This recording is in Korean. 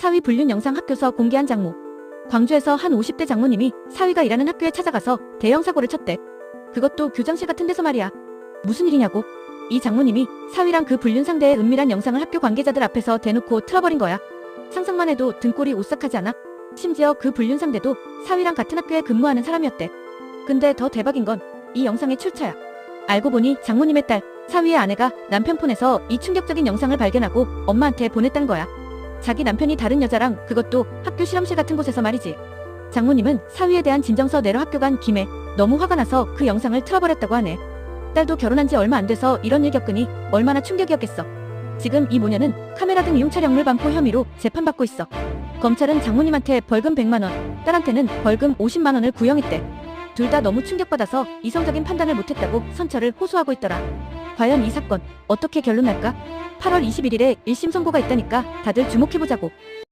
사위 불륜 영상 학교서 공개한 장모. 광주에서 한 50대 장모님이 사위가 일하는 학교에 찾아가서 대형 사고를 쳤대. 그것도 교장실 같은 데서 말이야. 무슨 일이냐고. 이 장모님이 사위랑 그 불륜 상대의 은밀한 영상을 학교 관계자들 앞에서 대놓고 틀어버린 거야. 상상만 해도 등골이 오싹하지 않아? 심지어 그 불륜 상대도 사위랑 같은 학교에 근무하는 사람이었대. 근데 더 대박인 건 이 영상의 출처야. 알고 보니 장모님의 딸, 사위의 아내가 남편 폰에서 이 충격적인 영상을 발견하고 엄마한테 보냈단 거야. 자기 남편이 다른 여자랑 그것도 학교 실험실 같은 곳에서 말이지. 장모님은 사위에 대한 진정서 내러 학교 간 김에 너무 화가 나서 그 영상을 틀어버렸다고 하네. 딸도 결혼한 지 얼마 안 돼서 이런 일 겪으니 얼마나 충격이었겠어. 지금 이 모녀는 카메라 등 이용 촬영물 반포 혐의로 재판받고 있어. 검찰은 장모님한테 벌금 100만 원, 딸한테는 벌금 50만 원을 구형했대. 둘 다 너무 충격받아서 이성적인 판단을 못했다고 선처를 호소하고 있더라. 과연 이 사건 어떻게 결론 날까? 8월 21일에 1심 선고가 있다니까 다들 주목해보자고.